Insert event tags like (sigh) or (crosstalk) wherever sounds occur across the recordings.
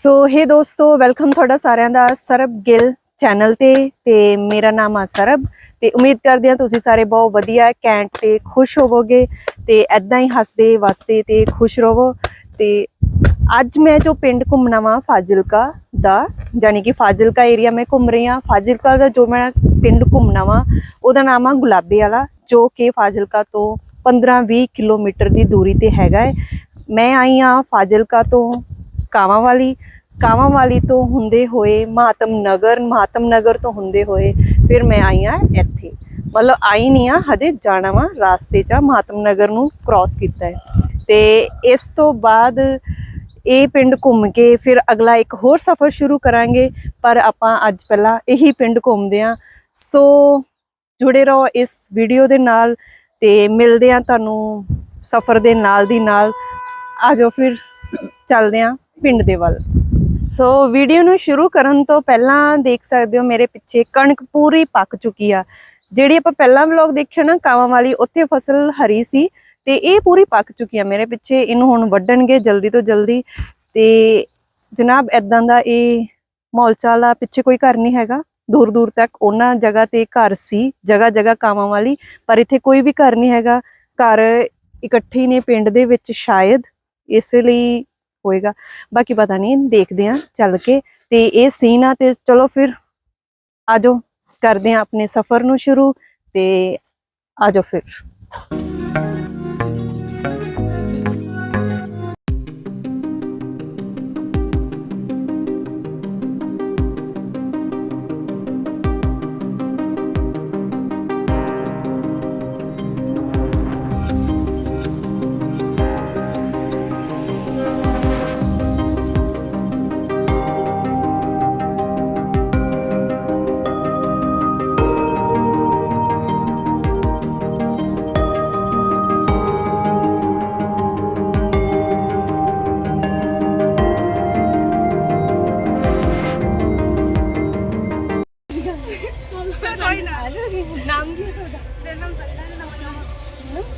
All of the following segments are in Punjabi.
ਸੋ ਹੇ ਦੋਸਤੋ ਵੈਲਕਮ ਤੁਹਾਡਾ ਸਾਰਿਆਂ ਦਾ ਸਰਬ ਗਿੱਲ ਚੈਨਲ ਤੇ ਤੇ ਮੇਰਾ ਨਾਮ ਆ ਸਰਬ ਤੇ ਉਮੀਦ ਕਰਦੇ ਹਾਂ ਤੁਸੀਂ ਸਾਰੇ ਬਹੁਤ ਵਧੀਆ ਕੈਂਟ ਤੇ ਖੁਸ਼ ਹੋਵੋਗੇ ਤੇ ਐਦਾਂ ਹੀ ਹੱਸਦੇ ਵਸਦੇ ਤੇ ਖੁਸ਼ ਰਹੋ ਤੇ ਅੱਜ ਮੈਂ ਜੋ ਪਿੰਡ ਘੁੰਮਣਾ ਵਾ ਫਾਜ਼ਿਲਕਾ ਦਾ ਯਾਨੀ ਕਿ ਫਾਜ਼ਿਲਕਾ ਏਰੀਆ ਮੈਂ ਘੁੰਮ ਰਹੀ ਹਾਂ ਫਾਜ਼ਿਲਕਾ ਦਾ ਜੋ ਮੈਂ ਪਿੰਡ ਘੁੰਮਣਾ ਵਾ ਉਹਦਾ ਨਾਮ ਆ ਗੁਲਾਬੇ ਵਾਲਾ ਜੋ ਕਿ ਫਾਜ਼ਿਲਕਾ ਤੋਂ 15-20 ਕਿਲੋਮੀਟਰ ਦੀ ਦੂਰੀ ਤੇ ਹੈਗਾ ਹੈ ਮੈਂ ਆਈ ਆ ਫਾਜ਼ਿਲਕਾ ਤੋਂ ਕਾਵਾਂ ਵਾਲੀ ਕਾਵਾਂ ਵਾਲੀ ਤੋਂ ਹੁੰਦੇ ਹੋਏ ਮਹਾਤਮ ਨਗਰ ਮਹਾਤਮ ਨਗਰ ਤੋਂ ਹੁੰਦੇ ਹੋਏ ਫਿਰ ਮੈਂ ਆਈ ਆ ਇੱਥੇ। ਮਤਲਬ ਆਈ ਨਹੀਂ ਆ ਹਜੇ ਜਾਣਾ ਵਾ ਰਾਸਤੇ 'ਚ ਆ, ਮਾਤਮ ਨਗਰ ਨੂੰ ਕ੍ਰਾਸ ਕੀਤਾ ਹੈ। ਤੇ ਇਸ ਤੋਂ ਬਾਅਦ ਇਹ ਪਿੰਡ ਘੁੰਮ ਕੇ ਫਿਰ ਅਗਲਾ ਇੱਕ ਹੋਰ ਸਫ਼ਰ ਸ਼ੁਰੂ ਕਰਾਂਗੇ ਪਰ ਆਪਾਂ ਅੱਜ ਪਹਿਲਾਂ ਇਹੀ ਪਿੰਡ ਘੁੰਮਦੇ ਆ ਸੋ ਜੁੜੇ ਰਹੋ ਇਸ ਵੀਡੀਓ ਦੇ ਨਾਲ ਤੇ ਮਿਲਦੇ ਆ ਤੁਹਾਨੂੰ ਸਫ਼ਰ ਦੇ ਨਾਲ ਦੀ ਨਾਲ। ਆਜੋ ਫਿਰ ਚੱਲਦੇ ਆ ਪਿੰਡ ਦੇ ਵੱਲ। ਸੋ ਵੀਡੀਓ ਨੂੰ ਸ਼ੁਰੂ ਕਰਨ ਤੋਂ ਪਹਿਲਾਂ ਦੇਖ ਸਕਦੇ ਹੋ, ਮੇਰੇ ਪਿੱਛੇ ਕਣਕ ਪੂਰੀ ਪੱਕ ਚੁੱਕੀ ਆ। ਜਿਹੜੀ ਆਪਾਂ ਪਹਿਲਾਂ ਵਲੌਗ ਦੇਖਿਆ ਨਾ, ਕਾਵਾਂ ਵਾਲੀ, ਉੱਥੇ ਫਸਲ ਹਰੀ ਸੀ ਤੇ ਇਹ ਪੂਰੀ ਪੱਕ ਚੁੱਕੀ ਆ। ਮੇਰੇ ਪਿੱਛੇ ਇਹਨੂੰ ਹੁਣ ਵੱਢਣਗੇ ਜਲਦੀ ਤੋਂ ਜਲਦੀ। ਤੇ ਜਨਾਬ ਐਦਾਂ ਦਾ ਇਹ ਮੌਲ ਚਾਲ ਆ ਪਿੱਛੇ ਕੋਈ ਘਰ ਨਹੀਂ ਹੈਗਾ। ਦੂਰ ਦੂਰ ਤੱਕ ਉਹਨਾਂ ਜਗ੍ਹਾ ਤੇ ਘਰ ਸੀ ਜਗ੍ਹਾ ਜਗ੍ਹਾ ਕਾਵਾਂ ਵਾਲੀ, ਪਰ ਇੱਥੇ ਕੋਈ ਵੀ ਘਰ ਨਹੀਂ ਹੈਗਾ। ਘਰ ਇਕੱਠੇ ਹੀ ਨੇ ਪਿੰਡ ਦੇ ਵਿੱਚ ਸ਼ਾਇਦ। ਇਸ ਲਈ ਹੋਏਗਾ। ਬਾਕੀ ਪਤਾ ਨਹੀਂ ਦੇਖਦੇ ਆ ਚੱਲ ਕੇ। ਤੇ ਇਹ ਸੀਨ ਆ ਤੇ ਚਲੋ ਫਿਰ ਆਜੋ, ਕਰਦੇ ਆ ਆਪਣੇ ਸਫ਼ਰ ਨੂੰ ਸ਼ੁਰੂ ਤੇ ਆਜੋ ਫਿਰ।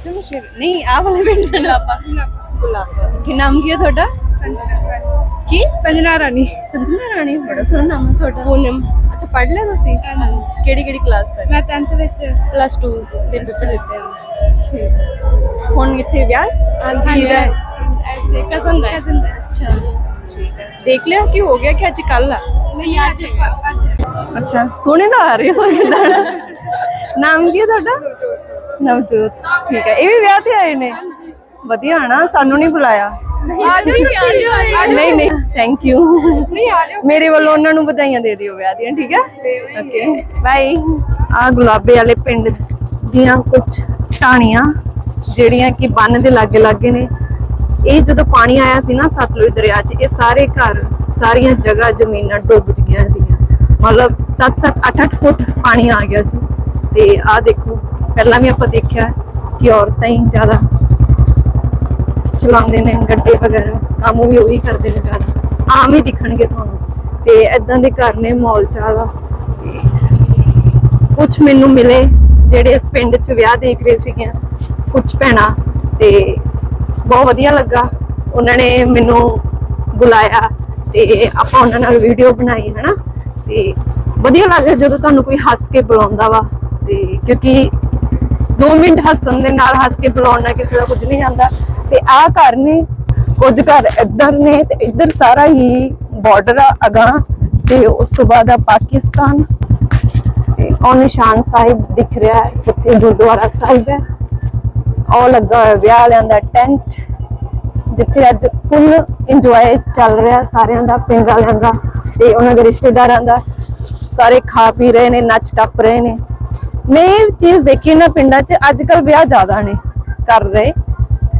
ਚਲੋ ਸ਼ੇਰ ਨਹੀਂ ਆ ਵਾਲਾ ਪਿੰਡ ਗੁਲਾਬਾ। ਗੁਲਾਬਾ। ਕੀ ਨਾਮ ਕੀ ਹੈ ਤੁਹਾਡਾ? ਕੀ? ਸੰਜਨਾ ਰਾਣੀ। ਸੰਜਨਾ ਰਾਣੀ ਬੜਾ ਸੋਹਣਾ ਨਾਮ ਹੈ ਤੁਹਾਡਾ। ਪੂਨਮ। ਅੱਛਾ ਪੜ੍ਹ ਲਿਆ ਤੁਸੀਂ? ਕਿਹੜੀ ਕਿਹੜੀ ਕਲਾਸ ਤੱਕ? ਮੈਂ 10th ਵਿੱਚ। ਪਲੱਸ 2 ਦੇ ਪੇਪਰ ਦਿੱਤੇ ਨੇ। ਹੁਣ ਇੱਥੇ ਵਿਆਹ? ਹਾਂਜੀ ਦਾ ਇੱਥੇ ਕਜ਼ਨ ਦਾ ਕਜ਼ਨ ਦਾ ਅੱਛਾ। ਦੇਖ ਲਿਆ ਕਿ ਹੋ ਗਿਆ ਕਿ ਅੱਜ ਕੱਲ ਆ? ਨਹੀਂ ਅੱਜ ਅੱਜ। ਅੱਛਾ ਸੋਹਣੇ ਤਾਂ ਆ ਰਹੇ ਹੋ। (laughs) ਨਾਮ ਕੀ ਹੈ ਤੁਹਾਡਾ? ਨਵਜੋਤ। ਠੀਕ ਹੈ। ਇਹ ਵੀ ਵਿਆਹ ਤੇ ਆਏ ਨੇ? ਵਧੀਆ ਨਾ ਸਾਨੂੰ ਨਹੀਂ ਬੁਲਾਇਆ। ਨਹੀਂ ਨਹੀਂ ਥੈਂਕ ਯੂ ਮੇਰੇ ਵੱਲੋਂ ਉਹਨਾਂ ਨੂੰ ਵਧਾਈਆਂ ਦੇ ਦਿਓ ਵਿਆਹ ਦੀਆਂ ਠੀਕ ਹੈ? ਓਕੇ ਬਾਈ ਆ ਗੁਲਾਬੇ ਵਾਲੇ ਪਿੰਡ ਦੀਆਂ ਕੁਝ ਟਾਣੀਆਂ ਜਿਹੜੀਆਂ ਕਿ ਬੰਨ ਦੇ ਲਾਗੇ ਲਾਗੇ ਨੇ। ਇਹ ਜਦੋਂ ਪਾਣੀ ਆਇਆ ਸੀ ਨਾ ਸਤਲੁਜ ਦਰਿਆ 'ਚ ਇਹ ਸਾਰੇ ਘਰ ਸਾਰੀਆਂ ਜਗ੍ਹਾ ਜ਼ਮੀਨਾਂ ਡੁੱਬ ਗਈਆਂ ਸੀ ਮਤਲਬ 7-7 8-8 ਫੁੱਟ ਪਾਣੀ ਆ ਗਿਆ ਸੀ। ਤੇ ਆਹ ਦੇਖੋ, ਪਹਿਲਾਂ ਵੀ ਆਪਾਂ ਦੇਖਿਆ ਕਿ ਔਰਤਾਂ ਹੀ ਜ਼ਿਆਦਾ ਚਲਾਉਂਦੇ ਨੇ, ਗੱਡੇ ਵਗੈਰਾ, ਕੰਮ ਵੀ ਉਹੀ ਕਰਦੇ ਨੇ ਜ਼ਿਆਦਾ। ਆਮ ਹੀ ਦਿਖਣਗੇ ਤੁਹਾਨੂੰ। ਤੇ ਇਦਾਂ ਦੇ ਘਰ ਨੇ ਮੌਲ ਚਾਲਾ ਕੁਝ ਮੈਨੂੰ ਮਿਲੇ ਜਿਹੜੇ ਇਸ ਪਿੰਡ 'ਚ ਵਿਆਹ ਦੇਖ ਰਹੇ ਸੀਗੇ। ਕੁਝ ਭੈਣਾਂ ਤੇ ਬਹੁਤ ਵਧੀਆ ਲੱਗਾ। ਉਹਨਾਂ ਨੇ ਮੈਨੂੰ ਬੁਲਾਇਆ ਤੇ ਆਪਾਂ ਉਹਨਾਂ ਨਾਲ ਵੀਡੀਓ ਬਣਾਈ, ਹਨਾ? ਤੇ ਵਧੀਆ ਲੱਗਦਾ ਜਦੋਂ ਤੁਹਾਨੂੰ ਕੋਈ ਹੱਸ ਕੇ ਬੁਲਾਉਂਦਾ ਵਾ। ਤੇ ਕਿਉਂਕਿ 2 ਮਿੰਟ ਹੱਸਣ ਦੇ ਨਾਲ ਹੱਸ ਕੇ ਬੁਲਾਉਣ ਨਾਲ ਕਿਸੇ ਦਾ ਕੁਝ ਨਹੀਂ ਜਾਂਦਾ ਤੇ ਆਹ ਘਰ ਨੇ, ਕੁਝ ਘਰ ਇੱਧਰ ਨੇ ਤੇ ਇੱਧਰ ਸਾਰਾ ਹੀ ਬਾਰਡਰ ਆ ਅਗਾ ਤੇ ਉਸ ਤੋਂ ਬਾਅਦ ਆ ਪਾਕਿਸਤਾਨ। ਉਹ ਨਿਸ਼ਾਨ ਸਾਹਿਬ ਦਿਖ ਰਿਹਾ ਹੈ, ਜਿੱਥੇ ਗੁਰਦੁਆਰਾ ਸਾਹਿਬ ਹੈ। ਉਹ ਲੱਗਾ ਹੋਇਆ ਵਿਆਹ ਵਾਲਿਆਂ ਦਾ ਟੈਂਟ, ਜਿੱਥੇ ਅੱਜ ਫੁੱਲ ਇੰਜੋਏ ਚੱਲ ਰਿਹਾ ਸਾਰਿਆਂ ਦਾ, ਪਿੰਡ ਵਾਲਿਆਂ ਦਾ ਤੇ ਉਹਨਾਂ ਦੇ ਰਿਸ਼ਤੇਦਾਰਾਂ ਦਾ। ਸਾਰੇ ਖਾ ਪੀ ਰਹੇ ਨੇ, ਨੱਚ ਟੱਪ ਰਹੇ ਨੇ। ਮੈਂ ਇਹ ਚੀਜ਼ ਦੇਖੀ ਨਾ ਪਿੰਡਾਂ 'ਚ ਅੱਜ ਕੱਲ ਵਿਆਹ ਜ਼ਿਆਦਾ ਨੇ ਕਰ ਰਹੇ।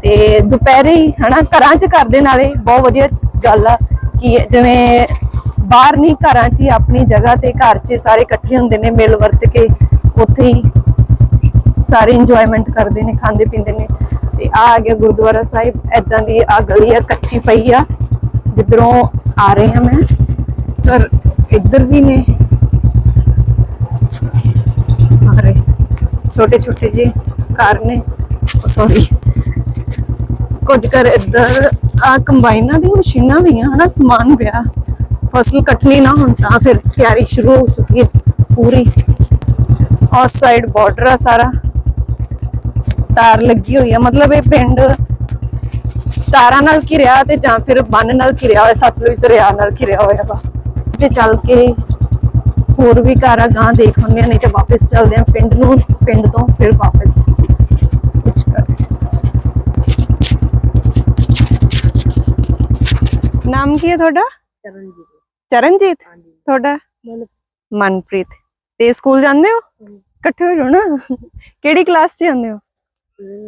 ਤੇ ਦੁਪਹਿਰੇ ਹੀ, ਹਨਾ, ਘਰਾਂ 'ਚ ਕਰਦੇ ਨਾਲੇ, ਬਹੁਤ ਵਧੀਆ ਗੱਲ ਆ ਕਿ ਜਿਵੇਂ ਬਾਹਰ ਨਹੀਂ, ਘਰਾਂ 'ਚ ਹੀ ਆਪਣੀ ਜਗ੍ਹਾ ਤੇ ਘਰ 'ਚ ਸਾਰੇ ਇਕੱਠੇ ਹੁੰਦੇ ਨੇ, ਮਿਲ ਵਰਤ ਕੇ ਉੱਥੇ ਹੀ ਸਾਰੇ ਇੰਜੋਇਮੈਂਟ ਕਰਦੇ ਨੇ, ਖਾਂਦੇ ਪੀਂਦੇ ਨੇ। ਤੇ ਆ ਆ ਗਿਆ ਗੁਰਦੁਆਰਾ ਸਾਹਿਬ ਐਦਾਂ ਦੀ ਆ ਗਲੀ ਆ, ਕੱਚੀ ਪਈ ਆ। ਜਿੱਧਰੋਂ ਆ ਰਹੇ ਹਾਂ ਮੈਂ, ਪਰ ਇੱਧਰ ਵੀ ਨੇ ਆ ਰਹੇ ਛੋਟੇ ਛੋਟੇ ਜਿਹੇ ਘਰ ਨੇ। ਸੌਰੀ ਕੁਝ ਘਰ ਇੱਧਰ ਆ ਕੰਬਾਈਨਾਂ ਦੀਆਂ ਮਸ਼ੀਨਾਂ ਵੀ ਆ, ਹਨਾ, ਸਮਾਨ ਪਿਆ ਫਸਲ ਕੱਟਣੀ ਨਾ ਹੁਣ ਤਾਂ ਫਿਰ ਤਿਆਰੀ ਸ਼ੁਰੂ ਹੋ ਚੁੱਕੀ ਹੈ ਪੂਰੀ। ਉਸ ਸਾਈਡ ਬਾਰਡਰ ਆ ਸਾਰਾ। ਤਾਰ ਲੱਗੀ ਹੋਈ ਆ, ਮਤਲਬ ਇਹ ਪਿੰਡ ਤਾਰਾਂ ਨਾਲ ਘਿਰਿਆ ਤੇ ਜਾਂ ਫਿਰ ਬੰਨ ਨਾਲ ਘਿਰਿਆ ਹੋਇਆ, ਸਤਲੁਜ ਦਰਿਆ ਨਾਲ ਘਿਰਿਆ ਹੋਇਆ ਵਾ। ਤੇ ਚੱਲ ਕੇ ਹੋਰ ਵੀ ਘਰ ਆ ਗਾਂ ਦੇਖ ਹੁੰਦੇ ਆ ਨਹੀਂ ਤੇ ਵਾਪਸ ਚੱਲਦੇ ਆ ਪਿੰਡ ਨੂੰ ਪਿੰਡ ਤੋਂ ਫਿਰ ਵਾਪਸ। ਕੁਛ ਕਰ ਨਾਮ ਕੀ ਹੈ ਤੁਹਾਡਾ? ਚਰਨਜੀਤ। ਚਰਨਜੀਤ? ਹਾਂਜੀ। ਤੁਹਾਡਾ? ਮਨ ਮਨਪ੍ਰੀਤ। ਤੇ ਸਕੂਲ ਜਾਂਦੇ ਹੋ? ਇਕੱਠੇ ਹੋ ਜਾਓ ਨਾ। ਕਿਹੜੀ ਕਲਾਸ 'ਚ ਜਾਂਦੇ ਹੋ?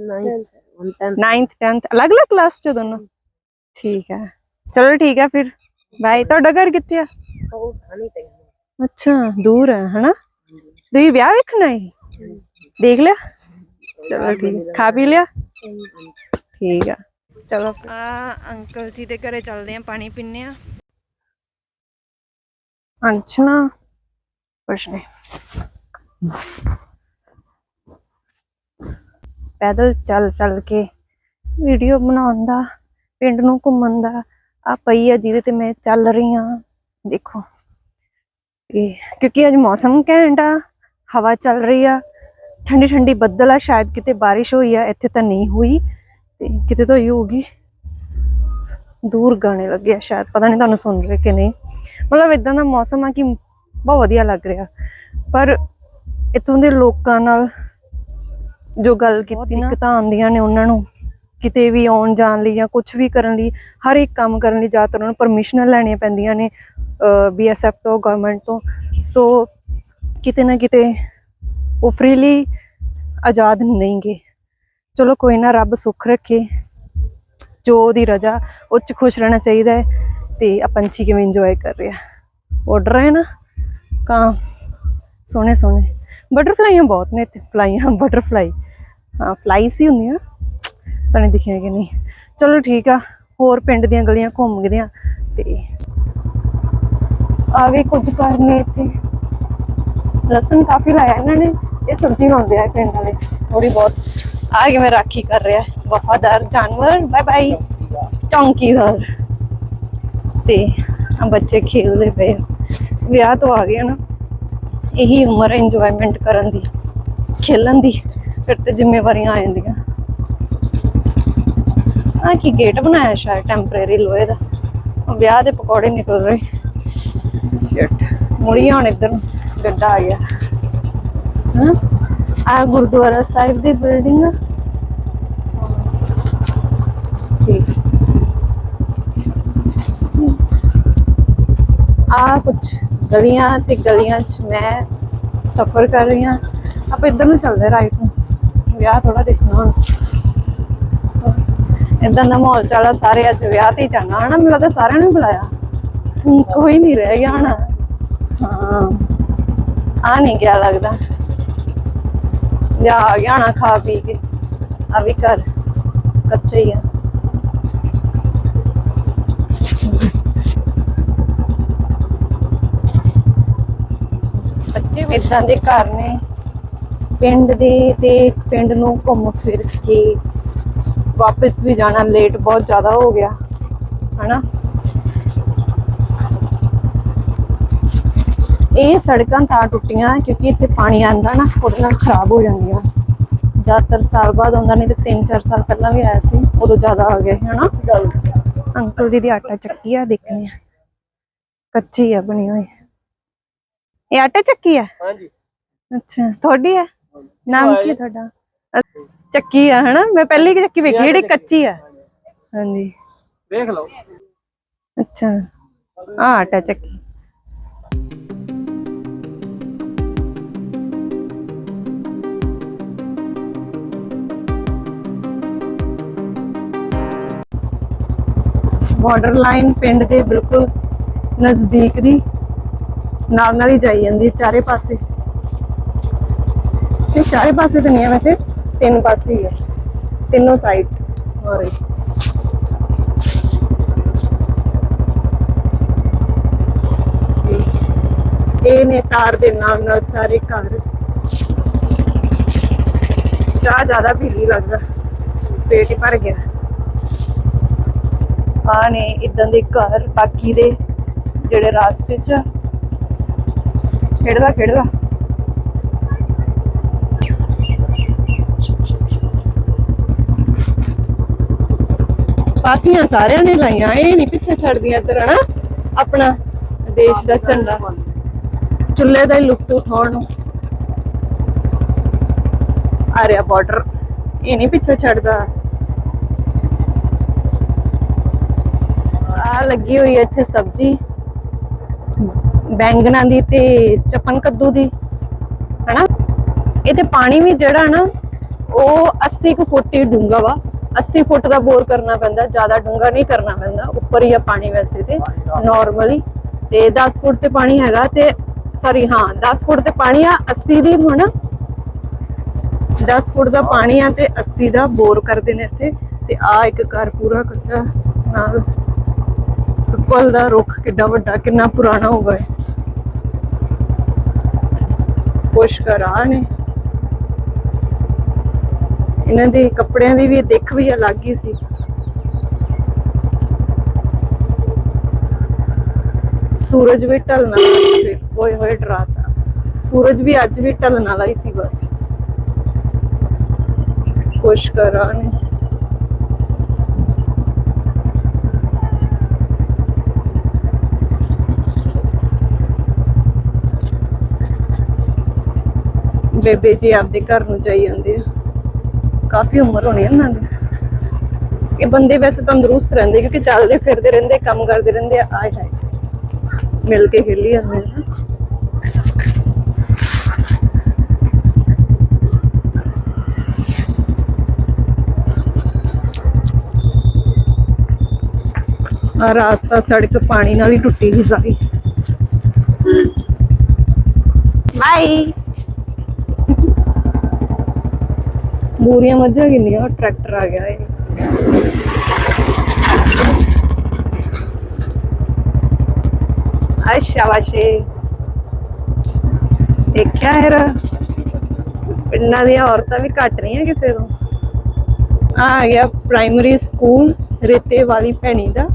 9th 9th 10th ਅਲੱਗ-ਅਲੱਗ ਕਲਾਸ 'ਚ ਦੋਨੋਂ? ਠੀਕ ਹੈ। ਚਲੋ ਠੀਕ ਹੈ ਫਿਰ। ਬਾਏ। ਤੁਹਾਡਾ ਘਰ ਕਿੱਥੇ ਆ? ਉਹ ਖਾਣੀ ਤੇ ਅੱਛਾ ਦੂਰ ਹੈ ਹਨਾ? ਤੁਸੀਂ ਵਿਆਹ ਵੇਖਣਾ ਹੈ ਦੇਖ ਲਿਆ? ਚਲੋ ਠੀਕ ਖਾ ਪੀ ਲਿਆ? ਠੀਕ ਆ। ਚਲੋ ਆ ਅੰਕਲ ਜੀ ਦੇ ਘਰੇ ਚੱਲਦੇ ਆ ਪਾਣੀ ਪੀਣੇ ਆ ਅੰਚਨਾ ਕੁਛ ਨਹੀਂ ਪੈਦਲ ਚੱਲ ਚੱਲ ਕੇ ਵੀਡੀਓ ਬਣਾਉਣ ਦਾ ਪਿੰਡ ਨੂੰ ਘੁੰਮਣ ਦਾ। ਆ ਪਈ ਆ ਜਿਹਦੇ ਤੇ ਮੈਂ ਚੱਲ ਰਹੀ ਆ ਦੇਖੋ। ਤੇ ਕਿਉਂਕਿ ਅੱਜ ਮੌਸਮ ਘੈਂਟ ਆ ਹਵਾ ਚੱਲ ਰਹੀ ਆ ਠੰਡੀ ਠੰਡੀ ਬੱਦਲ ਆ ਸ਼ਾਇਦ ਕਿਤੇ ਬਾਰਿਸ਼ ਹੋਈ ਆ ਇੱਥੇ ਤਾਂ ਨਹੀਂ ਹੋਈ ਤੇ ਕਿਤੇ ਤਾਂ ਹੋਈ ਹੋਊਗੀ। ਦੂਰ ਗਾਣੇ ਲੱਗੇ ਆ ਸ਼ਾਇਦ ਪਤਾ ਨਹੀਂ ਤੁਹਾਨੂੰ ਸੁਣ ਰਹੇ ਕਿ ਨਹੀਂ। ਮਤਲਬ ਇਦਾਂ ਦਾ ਮੌਸਮ ਆ ਕਿ ਬਹੁਤ ਵਧੀਆ ਲੱਗ ਰਿਹਾ। ਪਰ ਇਤੋਂ ਦੇ ਲੋਕਾਂ ਨਾਲ ਜੋ ਗੱਲ ਕੀਤੀ ਨਾ। ਦਿੱਕਤਾਂ ਆਉਂਦੀਆਂ ਨੇ ਉਹਨਾਂ ਨੂੰ ਕਿਤੇ ਵੀ ਆਉਣ ਜਾਣ ਲਈ ਜਾਂ ਕੁਝ ਵੀ ਕਰਨ ਲਈ ਹਰ ਇੱਕ ਕੰਮ ਕਰਨ ਲਈ ਜ਼ਿਆਦਾਤਰ ਉਹਨਾਂ ਨੂੰ ਪਰਮਿਸ਼ਨਾਂ ਲੈਣੀਆਂ ਪੈਂਦੀਆਂ ਨੇ। ਬੀਐਸਐਫ ਤੋਂ ਗਵਰਨਮੈਂਟ ਤੋਂ। ਸੋ ਕਿਤੇ ਨਾ ਕਿਤੇ ਉਹ ਫ੍ਰੀਲੀ ਆਜ਼ਾਦ ਨਹੀਂਗੇ ਚਲੋ, ਕੋਈ ਨਾ, ਰੱਬ ਸੁੱਖ ਰੱਖੇ। ਜੋ ਉਹਦੀ ਰਜ਼ਾ, ਉਹ 'ਚ ਖੁਸ਼ ਰਹਿਣਾ ਚਾਹੀਦਾ ਹੈ ਤੇ ਆ ਪੰਛੀ ਕਿਵੇਂ ਇੰਜੋਏ ਕਰ ਰਿਹਾ। ਉੱਡ ਰਹੇ ਨਾ? ਕਾਂ, ਸੋਹਣੇ ਸੋਹਣੇ। ਬਟਰਫਲਾਈਆਂ ਬਹੁਤ ਨੇ ਇੱਥੇ। ਫਲਾਈਆਂ ਬਟਰਫਲਾਈ ਹਾਂ ਫਲਾਈਸ ਹੀ ਹੁੰਦੀਆਂ। ਤਾਂ ਨਹੀਂ ਦਿਖੀਆਂ ਕਿ ਨਹੀਂ। ਚਲੋ, ਠੀਕ ਆ। ਹੋਰ ਪਿੰਡ ਦੀਆਂ ਗਲੀਆਂ ਘੁੰਮਦੇ ਆ ਤੇ ਆ ਵੀ ਕੁਝ ਕਰਨੇ ਇੱਥੇ। ਲਸਣ ਕਾਫੀ ਲਾਇਆ ਇਹਨਾਂ ਨੇ, ਇਹ ਸਬਜ਼ੀ ਲਾਉਂਦੇ ਆ ਪਿੰਡ ਵਾਲੇ ਥੋੜੀ ਬਹੁਤ। ਆ ਕੇ ਮੈਂ ਰਾਖੀ ਕਰ ਰਿਹਾ, ਵਫਾਦਾਰ ਜਾਨਵਰ ਬਾਏ ਬਾਏ ਚੌਂਕੀਦਾਰ। ਤੇ ਆ ਬੱਚੇ ਖੇਡਦੇ ਪਏ ਵਿਆਹ ਤੋਂ ਆ ਗਏ ਨਾ, ਇਹੀ ਉਮਰ ਹੈ ਇੰਜੋਇਮੈਂਟ ਕਰਨ ਦੀ, ਖੇਲਣ ਦੀ, ਫਿਰ ਤੇ ਜ਼ਿੰਮੇਵਾਰੀਆਂ ਆ ਜਾਂਦੀਆਂ। ਆ ਕੀ ਗੇਟ ਬਣਾਇਆ ਸ਼ਾਇਦ ਟੈਂਪਰੇਰੀ ਲੋਹੇ ਦਾ। ਉਹ ਵਿਆਹ ਦੇ ਪਕੌੜੇ ਨਿਕਲ ਰਹੇ। ਸ਼ਿਟ ਮੁੜੀਆਂ ਹੁਣ ਇੱਧਰ ਨੂੰ, ਗੱਡਾ ਆ ਗਿਆ। ਹਾਂ ਆ ਗੁਰਦੁਆਰਾ ਸਾਹਿਬ ਦੀ ਬਿਲਡਿੰਗ ਆ। ਠੀਕ। ਆ ਕੁਝ ਗਲੀਆਂ ਤੇ ਗਲੀਆਂ 'ਚ ਮੈਂ ਸਫ਼ਰ ਕਰ ਰਹੀ ਹਾਂ। ਆਪਾਂ ਇੱਧਰ ਨੂੰ ਚੱਲਦੇ ਰਾਈਟ ਨੂੰ। ਵਿਆਹ ਥੋੜਾ ਦੇਖਣਾ ਹੁਣ। ਇਦਾਂ ਦਾ ਮਾਹੌਲ ਚਾਲਾ ਸਾਰੇ ਅੱਜ ਵਿਆਹ ਤੇ ਹੀ ਜਾਣਾ। ਹਨਾ ਮੈਨੂੰ ਲੱਗਦਾ ਸਾਰਿਆਂ ਨੂੰ ਬੁਲਾਇਆ। ਕੋਈ ਨਹੀਂ ਰਹਿ ਗਿਆ ਹਨਾ ਹਾਂ। ਆ ਨਹੀਂ ਗਿਆ ਲੱਗਦਾ। ਜਾਂ ਆ ਗਿਆ ਨਾ ਖਾ ਪੀ ਕੇ। ਆ ਵੀ ਘਰ, ਕੱਚਾ ਹੀ ਆ। ਬੱਚੇ ਇਦਾਂ ਦੇ ਘਰ ਨੇ। ਪਿੰਡ ਦੇ ਤੇ ਪਿੰਡ ਨੂੰ ਘੁੰਮ ਫਿਰ ਕੇ ਵਾਪਸ ਵੀ ਜਾਣਾ ਲੇਟ ਬਹੁਤ ਜ਼ਿਆਦਾ ਹੋ ਗਿਆ। ਹਨਾ? ਇਹ ਸੜਕਾਂ ਤਾਂ ਟੁੱਟੀਆਂ ਕਿਉਂਕਿ ਇੱਥੇ ਪਾਣੀ ਆਂਦਾ ਨਾ ਉਹਦੇ ਨਾਲ ਖਰਾਬ ਹੋ ਜਾਂਦੀਆਂ। ਜ਼ਿਆਦਾਤਰ ਸਾਲ ਬਾਅਦ ਆਉਂਦਾ ਨਹੀਂ ਤੇ 3-4 ਸਾਲ ਪਹਿਲਾਂ ਵੀ ਆਇਆ ਸੀ ਉਦੋਂ ਜ਼ਿਆਦਾ ਆ ਗਿਆ ਸੀ, ਹਨਾ? ਅੰਕਲ ਜੀ ਦੀ ਆਟਾ ਚੱਕੀ ਆ ਦੇਖਣੀ ਆ। ਕੱਚੀ ਆ ਬਣੀ ਹੋਈ। ਇਹ ਆਟਾ ਚੱਕੀ ਆ? ਹਾਂਜੀ। ਅੱਛਾ ਤੁਹਾਡੀ ਹੈ ਨਾਮ ਕੀ ਤੁਹਾਡਾ? ਚੱਕੀ ਆ ਹਨਾ? ਮੈਂ ਪਹਿਲੀ ਚੱਕੀ ਵੇਖੀ ਜਿਹੜੀ ਕੱਚੀ ਆ। ਹਾਂਜੀ। ਦੇਖ ਲਓ। ਅੱਛਾ। ਆ ਆਟਾ ਚੱਕੀ। ਬਾਰਡਰ ਲਾਈਨ ਪਿੰਡ ਦੇ ਬਿਲਕੁਲ ਨਜ਼ਦੀਕ ਦੀ ਨਾਲ ਨਾਲ ਹੀ ਜਾਈ ਜਾਂਦੀ ਚਾਰੇ ਪਾਸੇ। ਤੇ ਚਾਰੇ ਪਾਸੇ ਤਾਂ ਨਹੀਂ ਹੈ ਵੈਸੇ, ਤਿੰਨ ਪਾਸੇ ਹੀ ਹੈ। ਤਿੰਨੋਂ ਸਾਈਡ ਹੋ ਰਹੀ। ਇਹ ਨੇ ਤਾਰ ਦੇ ਨਾਲ ਨਾਲ ਸਾਰੇ ਘਰ। ਚਾਹ ਜ਼ਿਆਦਾ ਪੀਲੀ ਲੱਗਦਾ, ਪੇਟ ਹੀ ਭਰ ਗਿਆ। ਆ ਨੇ ਇਦਾਂ ਦੇ ਘਰ ਬਾਕੀ ਦੇ ਜਿਹੜੇ ਰਾਸਤੇ 'ਚ। ਖੇਡਦਾ ਖੇਡਦਾ। ਪਾਤੀਆਂ ਸਾਰਿਆਂ ਨੇ ਲਾਈਆਂ, ਇਹ ਨਹੀਂ ਪਿੱਛੇ ਛੱਡਦੀਆਂ ਇੱਧਰ ਨਾ ਆਪਣਾ ਦੇਸ਼ ਦਾ ਝੰਡਾ। ਚੁੱਲ੍ਹੇ ਦਾ ਹੀ ਲੁਕਤ ਉਠਾਉਣ ਨੂੰ। ਆ ਰਿਹਾ ਬਾਰਡਰ ਇਹ ਨਹੀਂ ਪਿੱਛੇ ਛੱਡਦਾ ਆ ਲੱਗੀ ਹੋਈ ਹੈ ਇੱਥੇ ਸਬਜ਼ੀ, ਬੈਂਗਣਾ ਦੀ ਤੇ ਚਪਨ ਕੱਦੂ ਦੀ, ਹਨਾ? ਇਹ ਤੇ ਪਾਣੀ ਵੀ ਜਿਹੜਾ ਨਾ, ਉਹ 80 ਕੁ ਫੁੱਟ ਹੀ ਡੂੰਗਾ ਵਾ। 80 ਫੁੱਟ ਦਾ ਬੋਰ ਕਰਨਾ ਪੈਂਦਾ, ਜ਼ਿਆਦਾ ਡੂੰਗਾ ਨਹੀਂ ਕਰਨਾ ਪੈਂਦਾ, ਉੱਪਰ ਹੀ ਆ ਪਾਣੀ ਵੈਸੇ ਤੇ ਨਾਰਮਲੀ ਤੇ 10 ਫੁੱਟ ਤੇ ਪਾਣੀ ਹੈਗਾ ਤੇ ਸੌਰੀ ਹਾਂ 10 ਫੁੱਟ ਤੇ ਪਾਣੀ ਆ 80 ਦੀ ਹੁਣ। 10 ਫੁੱਟ ਦਾ ਪਾਣੀ ਆ ਤੇ 80 ਦਾ ਬੋਰ ਕਰਦੇ ਨੇ ਇੱਥੇ। ਤੇ ਆ ਇੱਕ ਘਰ ਪੂਰਾ ਕੱਚਾ ਨਾਲ ਪਿੱਪਲ ਦਾ ਰੁੱਖ ਕਿੱਡਾ ਵੱਡਾ, ਕਿੰਨਾ ਪੁਰਾਣਾ ਹੋਗਾ ਹੈ ਕੁਛ ਘਰਾਂ ਨੇ। ਇਹਨਾਂ ਦੇ ਕੱਪੜਿਆਂ ਦੀ ਵੀ ਦਿੱਖ ਵੀ ਅਲੱਗ ਹੀ ਸੀ। ਸੂਰਜ ਵੀ ਢਲਣਾ ਸੀ ਹੋਏ ਹੋਏ ਡਰਾਤਾ ਸੂਰਜ ਵੀ ਅੱਜ ਵੀ ਢਲਣ ਵਾਲਾ ਹੀ ਸੀ ਬਸ। ਕੁਛ ਘਰਾਂ ਨੇ। ਬੇਬੇ ਜੀ ਆਪਦੇ ਘਰ ਨੂੰ ਜਾਈ ਜਾਂਦੇ ਆ। ਕਾਫੀ ਉਮਰ ਹੋਣੀ ਇਹਨਾਂ ਦੀ। ਇਹ ਬੰਦੇ ਵੈਸੇ ਤੰਦਰੁਸਤ ਰਹਿੰਦੇ ਕਿਉਂਕਿ ਚੱਲਦੇ ਫਿਰਦੇ ਰਹਿੰਦੇ, ਕੰਮ ਕਰਦੇ ਰਹਿੰਦੇ ਆ, ਆਏ ਹਾਏ। ਮਿਲ ਕੇ ਖੇਲੀ ਜਾਂਦੇ ਆ ਆ ਰਾਸਤਾ ਸੜਕ ਪਾਣੀ ਨਾਲ ਹੀ ਟੁੱਟੀ ਵੀ ਸਾਰੀ। ਬਾਈ ਬੂਰੀਆਂ ਮੱਝਾਂ ਕਿੰਨੀਆਂ, ਉਹ ਟਰੈਕਟਰ ਆ ਗਿਆ ਏ ਅੱਛਾ ਵਾਸ਼ੇ ਦੇਖਿਆ ਹੈ ਪਿੰਡਾਂ ਦੀਆਂ ਔਰਤਾਂ ਵੀ ਘੱਟ ਨਹੀਂ ਹੈ ਕਿਸੇ ਤੋਂ। ਆ ਗਿਆ ਪ੍ਰਾਇਮਰੀ ਸਕੂਲ ਰੇਤੇ ਵਾਲੀ ਭੈਣੀ ਦਾ।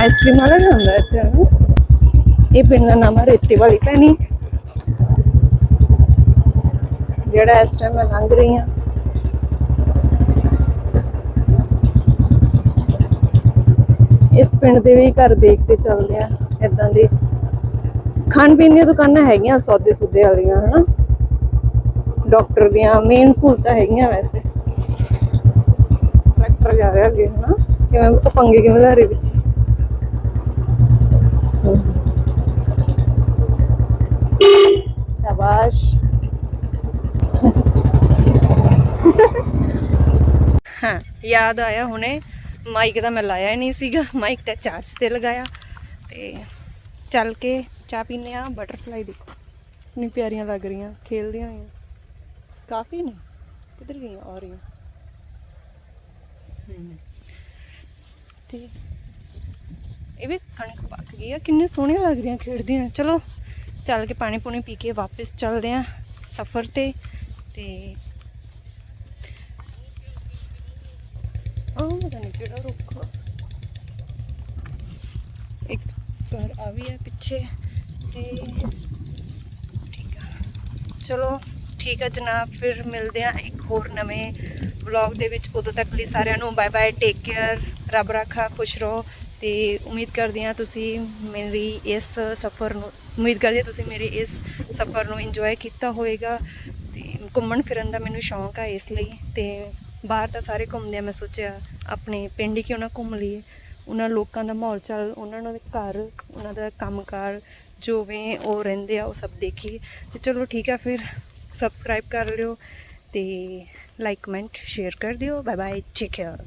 ਆਈਸਕ੍ਰੀਮ ਵਾਲਾ ਵੀ ਹੁੰਦਾ ਇੱਥੇ। ਇਹ ਪਿੰਡ ਦਾ ਨਾਮ ਹੈ ਰੇਤੇ ਵਾਲੀ ਭੈਣੀ। ਜਿਹੜਾ ਇਸ ਟਾਈਮ ਮੈਂ ਲੰਘ ਰਹੀ ਹਾਂ। ਇਸ ਪਿੰਡ ਦੇ ਵੀ ਘਰ ਦੇਖਦੇ ਚੱਲਦੇ ਆ ਇਦਾਂ ਦੇ। ਖਾਣ ਪੀਣ ਦੀਆਂ ਦੁਕਾਨਾਂ ਹੈਗੀਆਂ, ਸੌਦੇ ਸੁਦੇ ਵਾਲੀਆਂ, ਹਨਾ? ਡਾਕਟਰ ਦੀਆਂ ਮੇਨ ਸਹੂਲਤਾਂ ਹੈਗੀਆਂ ਵੈਸੇ। ਡਾਕਟਰ ਜਾ ਰਿਹਾ ਅੱਗੇ, ਹਨਾ? ਕਿਵੇਂ, ਉਹ ਪੰਗੇ ਕਿਵੇਂ ਲੈ ਰਹੇ ਵਿੱਚ ਸ਼ਾਬਾਸ਼। ਹਾਂ ਯਾਦ ਆਇਆ ਹੁਣੇ। ਮਾਈਕ ਦਾ ਮੈਂ ਲਾਇਆ ਹੀ ਨਹੀਂ ਸੀਗਾ। ਮਾਈਕ ਤਾਂ ਚਾਰਜ ਤੇ ਲਗਾਇਆ। ਤੇ ਚੱਲ ਕੇ ਚਾਹ ਪੀਨੇ ਆ ਬਟਰਫਲਾਈ ਦੇਖੋ ਕਿੰਨੀ ਪਿਆਰੀਆਂ ਲੱਗ ਰਹੀਆਂ। ਖੇਲਦੀਆਂ ਹੋਈਆਂ। ਕਾਫੀ ਨੇ। ਕਿੱਧਰ ਗਈਆਂ? ਆ ਰਹੀਆਂ। ਤੇ ਇਹ ਵੀ ਕਣਕ ਪੱਕ ਗਈ ਆ। ਕਿੰਨੇ ਸੋਹਣੀਆਂ ਲੱਗ ਰਹੀਆਂ ਖੇਡਦੀਆਂ। ਚਲੋ ਚੱਲ ਕੇ ਪਾਣੀ ਪੂਣੀ ਪੀ ਕੇ ਵਾਪਸ ਚੱਲਦੇ ਆ ਸਫ਼ਰ ਤੇ। ਤੇ ਉਹ ਪਤਾ ਨਹੀਂ ਕਿਹੜਾ ਰੁੱਖ ਇੱਕ ਘਰ ਆ ਵੀ ਹੈ ਪਿੱਛੇ ਤੇ ਠੀਕ ਆ। ਚਲੋ ਠੀਕ ਆ ਜਨਾਬ, ਫਿਰ ਮਿਲਦੇ ਆ ਇੱਕ ਹੋਰ ਨਵੇਂ ਵਲੌਗ ਦੇ ਵਿੱਚ। ਉਦੋਂ ਤੱਕ ਲਈ ਸਾਰਿਆਂ ਨੂੰ ਬਾਏ ਬਾਏ ਟੇਕ ਕੇਅਰ ਰੱਬ ਰੱਖਾ, ਖੁਸ਼ ਰਹੋ ਤੇ ਉਮੀਦ ਕਰਦੀ ਹਾਂ ਤੁਸੀਂ ਮੇਰੀ ਇਸ ਸਫ਼ਰ ਨੂੰ, ਉਮੀਦ ਕਰਦੀ ਹਾਂ ਤੁਸੀਂ ਮੇਰੇ ਇਸ ਸਫ਼ਰ ਨੂੰ ਇੰਜੋਏ ਕੀਤਾ ਹੋਵੇਗਾ ਤੇ ਘੁੰਮਣ ਫਿਰਨ ਦਾ ਮੈਨੂੰ ਸ਼ੌਂਕ ਆ ਇਸ ਲਈ ਤੇ ਬਾਹਰ ਤਾਂ ਸਾਰੇ ਘੁੰਮਦੇ ਆ, ਮੈਂ ਸੋਚਿਆ ਆਪਣੇ ਪਿੰਡ ਹੀ ਕਿਉਂ ਨਾ ਘੁੰਮ ਲਈਏ। ਉਹਨਾਂ ਲੋਕਾਂ ਦਾ ਮਾਹੌਲ ਚਾਲ, ਉਹਨਾਂ ਦੇ ਘਰ, ਉਹਨਾਂ ਦਾ ਕੰਮਕਾਰ ਵੀ ਉਹ ਰਹਿੰਦੇ ਆ, ਉਹ ਸਭ ਦੇਖੀਏ। ਤੇ ਚਲੋ ਠੀਕ ਆ ਫਿਰ ਸਬਸਕ੍ਰਾਈਬ ਕਰ ਲਿਓ ਤੇ ਲਾਈਕ ਕਮੈਂਟ ਸ਼ੇਅਰ ਕਰ ਦਿਓ। Bye bye take care